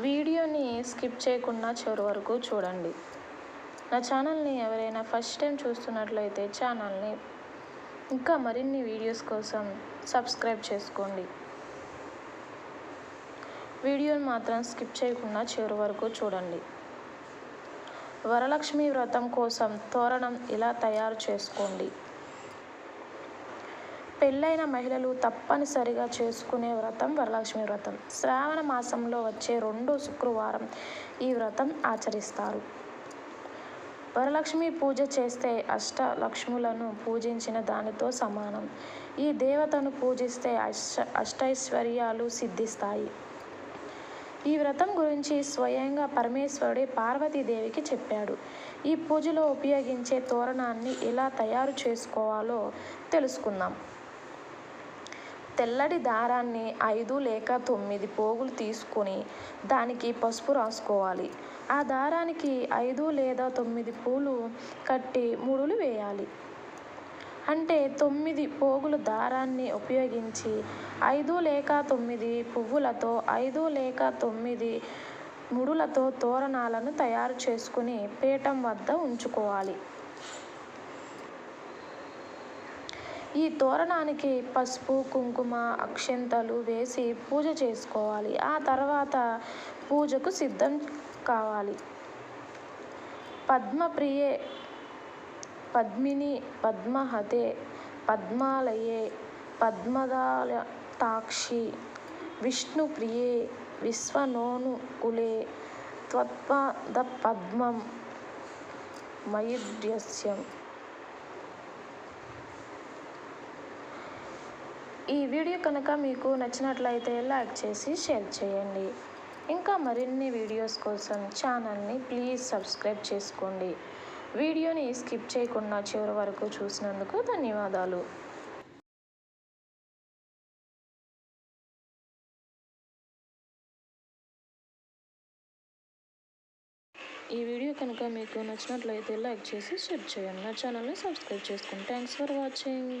వీడియోని స్కిప్ చేయకుండా చివరి వరకు చూడండి. నా ఛానల్ని ఎవరైనా ఫస్ట్ టైం చూస్తున్నట్లయితే ఛానల్ని ఇంకా మరిన్ని వీడియోస్ కోసం సబ్స్క్రైబ్ చేసుకోండి. వీడియోని మాత్రం స్కిప్ చేయకుండా చివరి వరకు చూడండి. వరలక్ష్మి వ్రతం కోసం తోరణం ఇలా తయారు చేసుకోండి. పెళ్ళైన మహిళలు తప్పనిసరిగా చేసుకునే వ్రతం వరలక్ష్మి వ్రతం. శ్రావణ మాసంలో వచ్చే రెండో శుక్రవారం ఈ వ్రతం ఆచరిస్తారు. వరలక్ష్మి పూజ చేస్తే అష్ట లక్ష్ములను పూజించిన దానితో సమానం. ఈ దేవతను పూజిస్తే అష్ట అష్టైశ్వర్యాలు సిద్ధిస్తాయి. ఈ వ్రతం గురించి స్వయంగా పరమేశ్వరుడే పార్వతీదేవికి చెప్పాడు. ఈ పూజలో ఉపయోగించే తోరణాన్ని ఎలా తయారు చేసుకోవాలో తెలుసుకుందాం. తెల్లటి దారాన్ని ఐదు లేక తొమ్మిది పోగులు తీసుకొని దానికి పసుపు రాసుకోవాలి. ఆ దారానికి ఐదు లేదా తొమ్మిది పూలు కట్టి ముడులు వేయాలి. అంటే తొమ్మిది పోగులు దారాన్ని ఉపయోగించి ఐదు లేక తొమ్మిది పువ్వులతో ఐదు లేక తొమ్మిది ముడులతో తోరణాలను తయారు చేసుకుని పీఠం వద్ద ఉంచుకోవాలి. ఈ తోరణానికి పసుపు కుంకుమ అక్షంతలు వేసి పూజ చేసుకోవాలి. ఆ తర్వాత పూజకు సిద్ధం కావాలి. పద్మప్రియే పద్మిని పద్మహతే పద్మాలయే పద్మదాలతాక్షి విష్ణుప్రియే విశ్వనోనుకులే త్వత్పదపద్మం మయుడ్యస్యం ఈ వీడియో కనుక మీకు నచ్చినట్లయితే లైక్ చేసి షేర్ చేయండి. ఇంకా మరిన్ని వీడియోస్ కోసం ఛానల్ని ప్లీజ్ సబ్స్క్రైబ్ చేసుకోండి. వీడియోని స్కిప్ చేయకుండా చివరి వరకు చూసినందుకు ధన్యవాదాలు. ఈ వీడియో కనుక మీకు నచ్చినట్లయితే లైక్ చేసి షేర్ చేయండి. నా ఛానల్ని సబ్స్క్రైబ్ చేసుకోండి థ్యాంక్స్ ఫర్ వాచింగ్.